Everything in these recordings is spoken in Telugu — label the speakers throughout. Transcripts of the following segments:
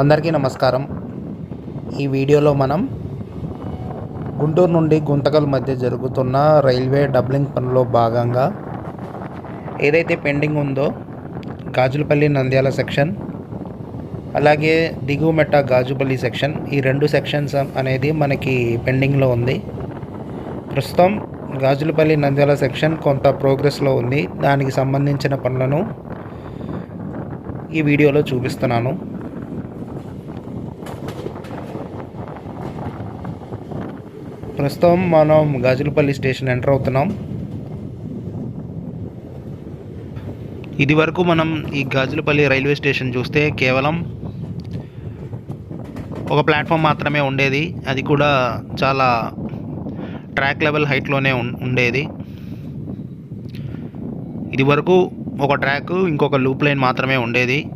Speaker 1: అందరికీ నమస్కారం. ఈ వీడియోలో మనం గుంటూరు నుండి గుంతకల్ మధ్య జరుగుతున్న రైల్వే డబ్లింగ్ పనిలో భాగంగా ఏదైతే పెండింగ్ ఉందో గాజులపల్లి నంద్యాల సెక్షన్ అలాగే దిగువమెట్ట గాజుపల్లి సెక్షన్ ఈ రెండు సెక్షన్స్ అనేది మనకి పెండింగ్లో ఉంది. ప్రస్తుతం గాజులపల్లి నంద్యాల సెక్షన్ కొంత ప్రోగ్రెస్లో ఉంది. దానికి సంబంధించిన పనులను ఈ వీడియోలో చూపిస్తున్నాను. ప్రస్తుతం మనం గాజులపల్లి స్టేషన్ ఎంటర్ అవుతున్నాం. ఇది వరకు మనం ఈ గాజులపల్లి రైల్వే స్టేషన్ చూస్తే కేవలం ఒక ప్లాట్ఫామ్ మాత్రమే ఉండేది. అది కూడా చాలా ట్రాక్ లెవెల్ హైట్లోనే ఉం- ఉండేది. ఇది వరకు ఒక ట్రాక్ ఇంకొక లూప్ లైన్ మాత్రమే ఉండేది.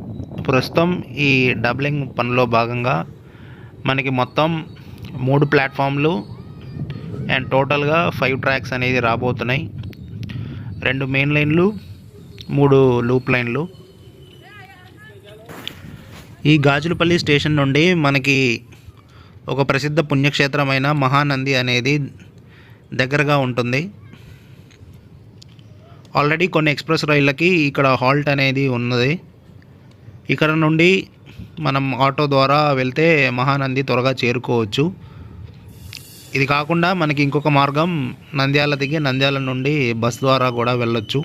Speaker 1: ప్రస్తుతం ఈ డబ్లింగ్ పనిలో భాగంగా మనకి మొత్తం మూడు ప్లాట్ఫామ్లు అండ్ టోటల్గా ఫైవ్ ట్రాక్స్ అనేది రాబోతున్నాయి. రెండు మెయిన్ లైన్లు మూడు లూప్ లైన్లు. ఈ గాజులపల్లి స్టేషన్ నుండి మనకి ఒక ప్రసిద్ధ పుణ్యక్షేత్రమైన మహానంది అనేది దగ్గరగా ఉంటుంది. ఆల్రెడీ కొన్ని ఎక్స్ప్రెస్ రైళ్ళకి ఇక్కడ హాల్ట్ అనేది ఉన్నది. ఇక్కడ నుండి మనం ఆటో ద్వారా వెళ్తే మహానంది త్వరగా చేరుకోవచ్చు. ఇది కాకుండా మనకి ఇంకొక మార్గం నంద్యాల దిగి నంద్యాల నుండి బస్ ద్వారా కూడా వెళ్ళొచ్చు.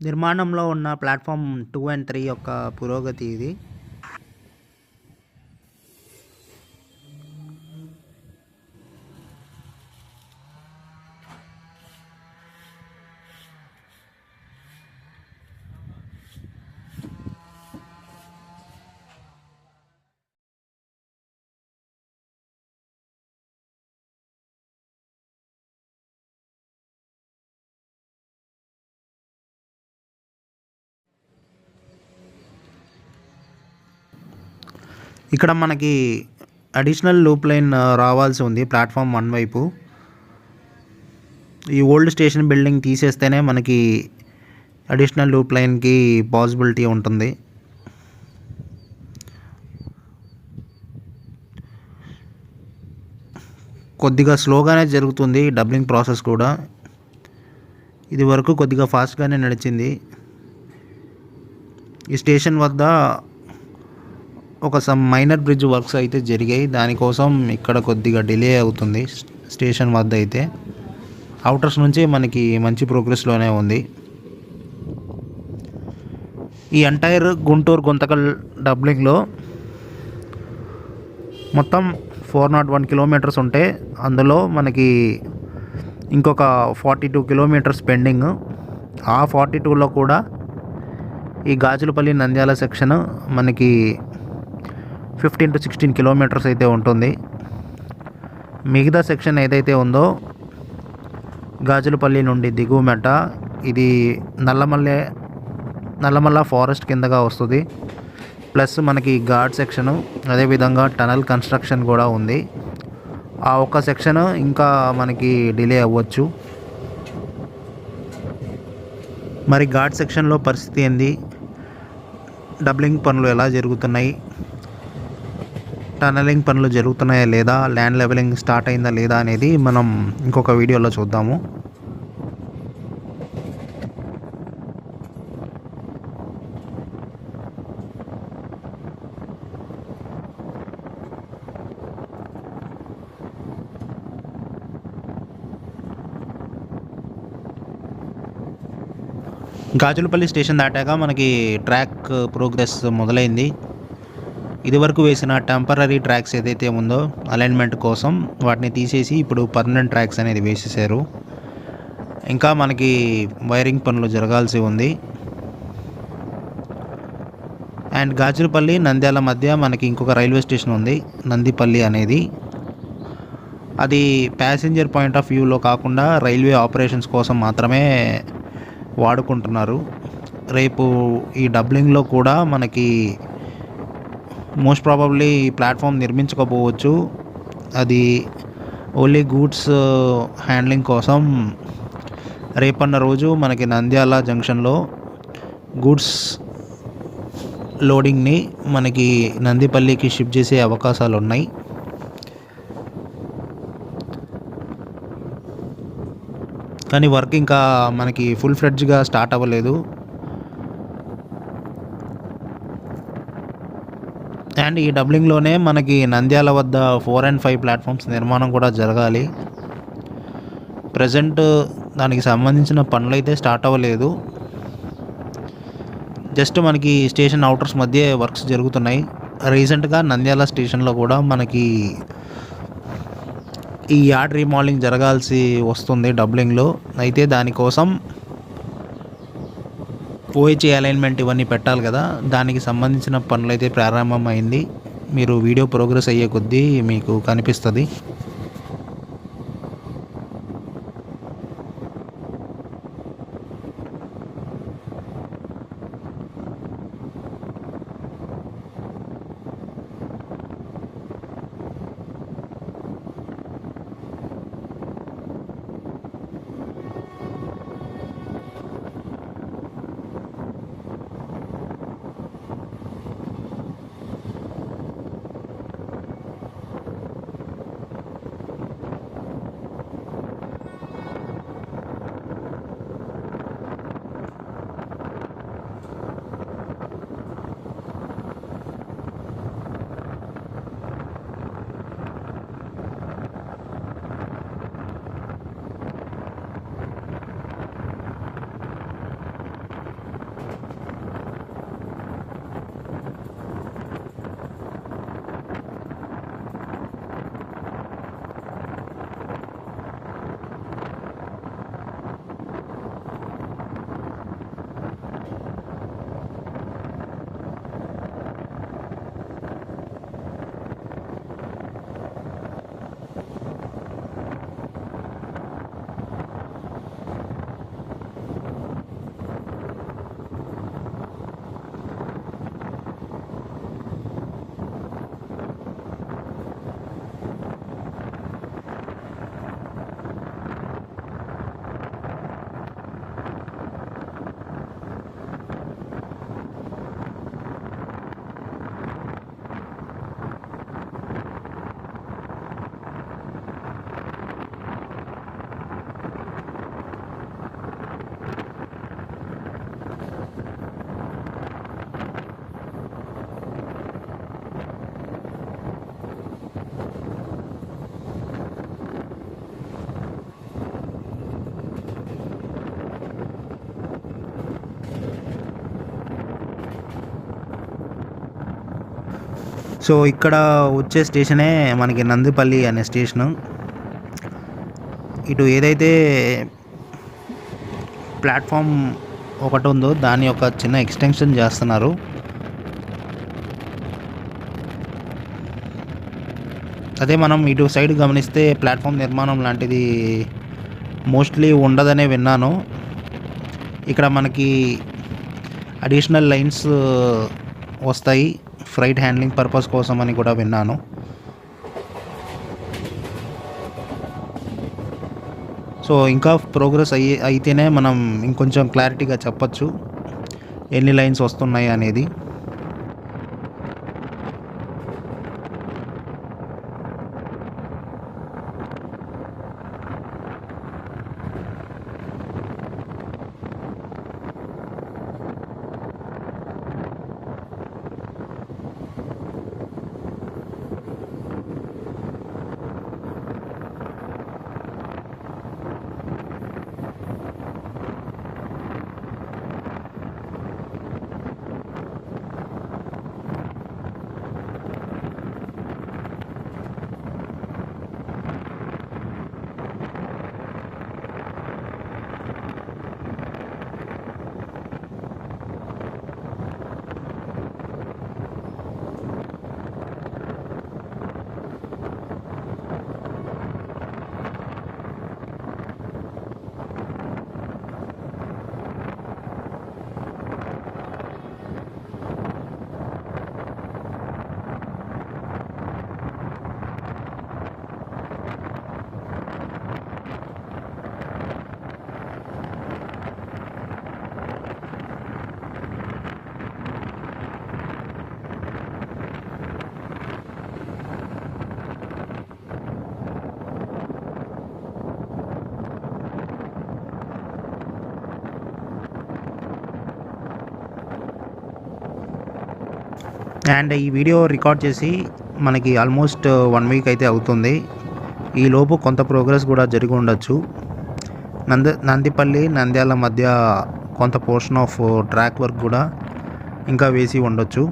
Speaker 1: నిర్మాణంలో ఉన్న ప్లాట్ఫామ్ టూ అండ్ త్రీ యొక్క పురోగతి ఇది. ఇక్కడ మనకి అడిషనల్ లూప్ లైన్ రావాల్సి ఉంది ప్లాట్ఫామ్ వన్ వైపు. ఈ ఓల్డ్ స్టేషన్ బిల్డింగ్ తీసేస్తేనే మనకి అడిషనల్ లూప్ లైన్కి పాసిబిలిటీ ఉంటుంది. కొద్దిగా స్లోగానే జరుగుతుంది డబ్లింగ్ ప్రాసెస్ కూడా. ఇది వరకు కొద్దిగా ఫాస్ట్గానే నడిచింది. ఈ స్టేషన్ వద్ద ఒక సమ్ మైనర్ బ్రిడ్జ్ వర్క్స్ అయితే జరిగాయి. దానికోసం ఇక్కడ కొద్దిగా డిలే అవుతుంది స్టేషన్ వద్ద అయితే. అవుటర్స్ నుంచి మనకి మంచి ప్రోగ్రెస్లోనే ఉంది. ఈ ఎంటైర్ గుంటూరు గుంతకల్ డబ్లింగ్లో మొత్తం ఫోర్ నాట్ వన్ కిలోమీటర్స్ ఉంటే అందులో మనకి ఇంకొక ఫార్టీ టూ కిలోమీటర్స్ పెండింగ్ ఆ ఫార్టీ టూలో కూడా ఈ గాజులపల్లి నంద్యాల సెక్షన్ మనకి ఫిఫ్టీన్ టు సిక్స్టీన్ కిలోమీటర్స్ అయితే ఉంటుంది. మిగతా సెక్షన్ ఏదైతే ఉందో గాజులపల్లి నుండి దిగువ మెట్ట ఇది నల్లమల్లె నల్లమల్ల ఫారెస్ట్ కిందగా వస్తుంది. ప్లస్ మనకి ఘాట్ సెక్షను అదేవిధంగా టనల్ కన్స్ట్రక్షన్ కూడా ఉంది. ఆ ఒక్క సెక్షన్ ఇంకా మనకి డిలే అవ్వచ్చు. మరి ఘాట్ సెక్షన్లో పరిస్థితి ఏంది? డబ్లింగ్ పనులు ఎలా జరుగుతున్నాయి? టనలింగ్ పనులు జరుగుతున్నాయా లేదా? ల్యాండ్ లెవెలింగ్ స్టార్ట్ అయిందా లేదా అనేది మనం ఇంకొక వీడియోలో చూద్దాము. గాజులపల్లి స్టేషన్ దాటాక మనకి ట్రాక్ ప్రోగ్రెస్ మొదలైంది. ఇదివరకు వేసిన టెంపరీ ట్రాక్స్ ఏదైతే ఉందో అలైన్మెంట్ కోసం వాటిని తీసేసి ఇప్పుడు పర్మనెంట్ ట్రాక్స్ అనేది వేసేసారు ఇంకా మనకి వైరింగ్ పనులు జరగాల్సి ఉంది. అండ్ గాజులపల్లి నంద్యాల మధ్య మనకి ఇంకొక రైల్వే స్టేషన్ ఉంది నందిపల్లి అనేది. అది ప్యాసింజర్ పాయింట్ ఆఫ్ వ్యూలో కాకుండా రైల్వే ఆపరేషన్స్ కోసం మాత్రమే వాడుకుంటున్నారు. రేపు ఈ డబ్లింగ్లో కూడా మనకి మోస్ట్ ప్రాబబ్లీ ప్లాట్ఫామ్ నిర్మించకపోవచ్చు. అది ఓన్లీ గూడ్స్ హ్యాండ్లింగ్ కోసం రేపన్న రోజు మనకి నంద్యాల జంక్షన్లో గూడ్స్ లోడింగ్ని మనకి నందిపల్లికి షిఫ్ట్ చేసే అవకాశాలు ఉన్నాయి కానీ వర్క్ ఇంకా మనకి ఫుల్ ఫ్లెడ్జ్గా స్టార్ట్ అవ్వలేదు. అండ్ ఈ డబ్లింగ్లోనే మనకి నంద్యాల వద్ద ఫోర్ అండ్ ఫైవ్ ప్లాట్ఫామ్స్ నిర్మాణం కూడా జరగాలి. ప్రజెంట్ దానికి సంబంధించిన పనులు అయితే స్టార్ట్ అవ్వలేదు. జస్ట్ మనకి స్టేషన్ అవుటర్స్ మధ్య వర్క్స్ జరుగుతున్నాయి. రీసెంట్గా నంద్యాల స్టేషన్లో కూడా మనకి ఈ యార్డ్ రీమోడలింగ్ జరగాల్సి వస్తుంది డబ్లింగ్లో. అయితే దానికోసం ఓహెచ్ అలైన్మెంట్ ఇవన్నీ పెట్టాలి కదా. దానికి సంబంధించిన పనులు అయితే ప్రారంభమైంది. మీరు వీడియో ప్రోగ్రెస్ అయ్యే కొద్దీ మీకు కనిపిస్తుంది. సో ఇక్కడ వచ్చే స్టేషనే మనకి నందిపల్లి అనే స్టేషను. ఇటు ఏదైతే ప్లాట్ఫామ్ ఒకటి ఉందో దాని యొక్క చిన్న ఎక్స్టెన్షన్ చేస్తున్నారు. అదే మనం ఇటు సైడ్ గమనిస్తే ప్లాట్ఫామ్ నిర్మాణం లాంటిది మోస్ట్లీ ఉండదనే విన్నాను. ఇక్కడ మనకి అడిషనల్ లైన్స్ వస్తాయి. ఫ్రైట్ హ్యాండ్లింగ్ పర్పస్ కోసం అని కూడా విన్నాను. సో ఇంకా ప్రోగ్రెస్ అయ్యి అయితేనే మనం ఇంకొంచెం క్లారిటీగా చెప్పచ్చు. ఎన్ని లైన్స్ వస్తున్నాయి అనేది. అండ్ ఈ వీడియో రికార్డ్ చేసి మనకి ఆల్మోస్ట్ వన్ వీక్ అయితే అవుతుంది. ఈ లోపు కొంత ప్రోగ్రెస్ కూడా జరిగి ఉండొచ్చు. నంద నందిపల్లి నంద్యాల మధ్య కొంత పోర్షన్ ఆఫ్ ట్రాక్ వర్క్ కూడా ఇంకా వేసి ఉండొచ్చు.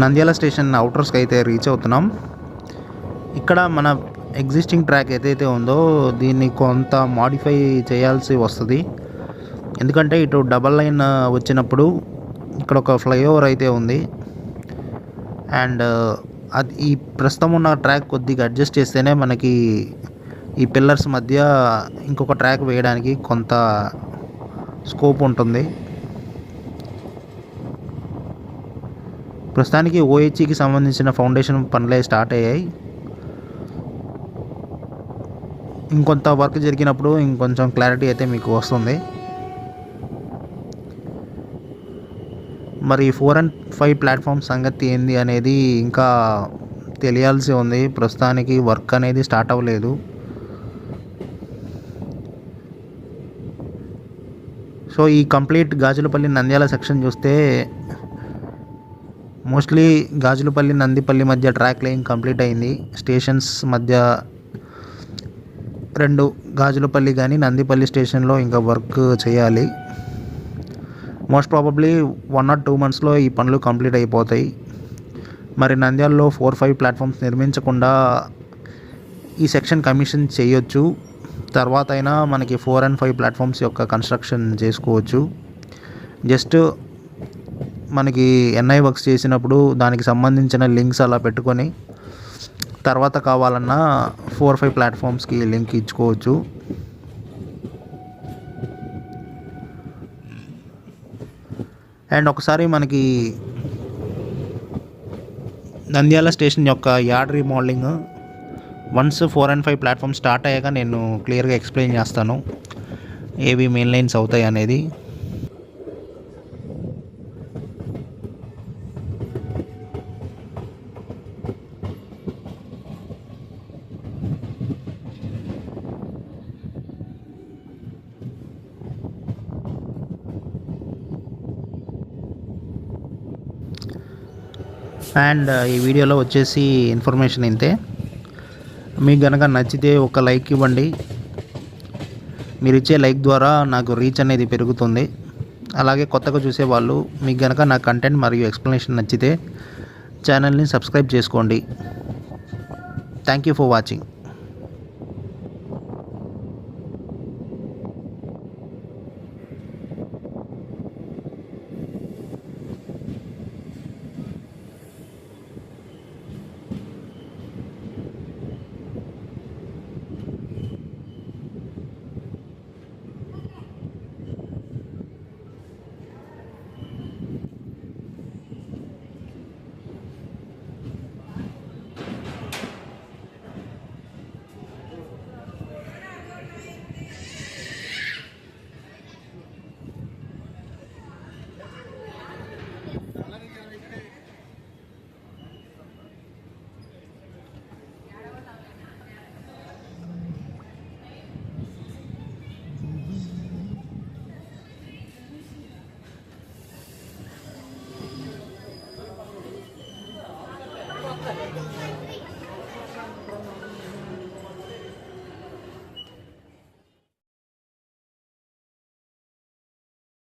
Speaker 1: నంద్యాల స్టేషన్ అవుటర్స్కి అయితే రీచ్ అవుతున్నాం. ఇక్కడ మన ఎగ్జిస్టింగ్ ట్రాక్ ఏదైతే ఉందో దీన్ని కొంత మాడిఫై చేయాల్సి వస్తుంది. ఎందుకంటే ఇటు డబల్ లైన్ వచ్చినప్పుడు ఇక్కడ ఒక ఫ్లైఓవర్ అయితే ఉంది. అండ్ అది ఈ ప్రస్తుతం ఉన్న ట్రాక్ కొద్దిగా అడ్జస్ట్ చేస్తేనే మనకి ఈ పిల్లర్స్ మధ్య ఇంకొక ట్రాక్ వేయడానికి కొంత స్కోప్ ఉంటుంది. ప్రస్తుతానికి ఓహెచ్ఈకి సంబంధించిన ఫౌండేషన్ పనులే స్టార్ట్ అయ్యాయి. ఇంకొంత వర్క్ జరిగినప్పుడు ఇంకొంచెం క్లారిటీ అయితే మీకు వస్తుంది. మరి ఫోర్ అండ్ ఫైవ్ ప్లాట్ఫామ్ సంగతి ఏంది అనేది ఇంకా తెలియాల్సి ఉంది. ప్రస్తుతానికి వర్క్ అనేది స్టార్ట్ అవ్వలేదు. సో ఈ కంప్లీట్ గాజులపల్లి నంద్యాల సెక్షన్ చూస్తే మోస్ట్లీ గాజులపల్లి నందిపల్లి మధ్య ట్రాక్ లైన్ కంప్లీట్ అయింది. స్టేషన్స్ మధ్య రెండు గాజులపల్లి కానీ నందిపల్లి స్టేషన్లో ఇంకా వర్క్ చేయాలి. Most probably one or two మంత్స్లో ఈ పనులు కంప్లీట్ అయిపోతాయి. మరి నంద్యాలలో ఫోర్ ఫైవ్ ప్లాట్ఫామ్స్ నిర్మించకుండా ఈ సెక్షన్ కమిషన్ చేయొచ్చు. తర్వాత అయినా మనకి ఫోర్ అండ్ ఫైవ్ ప్లాట్ఫామ్స్ యొక్క కన్స్ట్రక్షన్ చేసుకోవచ్చు. జస్ట్ మనకి ఎన్ఐ వర్క్స్ చేసినప్పుడు దానికి సంబంధించిన లింక్స్ అలా పెట్టుకొని తర్వాత కావాలన్నా ఫోర్ ఫైవ్ ప్లాట్ఫామ్స్కి లింక్ ఇచ్చుకోవచ్చు. అండ్ ఒకసారి మనకి నంద్యాల స్టేషన్ యొక్క yard remodelling once four and five platform start అయ్యాక నేను క్లియర్గా ఎక్స్ప్లెయిన్ చేస్తాను. ఏవి మెయిన్ లైన్స్ అవుతాయి అనేది. అండ్ ఈ వీడియోలో వచ్చేసి ఇన్ఫర్మేషన్ ఇంతే. మీకు కనుక నచ్చితే ఒక లైక్ ఇవ్వండి. మీరు ఇచ్చే లైక్ ద్వారా నాకు రీచ్ అనేది పెరుగుతుంది. అలాగే కొత్తగా చూసే వాళ్ళు మీకు కనుక నా కంటెంట్ మరియు ఎక్స్ప్లెనేషన్ నచ్చితే ఛానల్ని సబ్స్క్రైబ్ చేసుకోండి. Thank you for watching.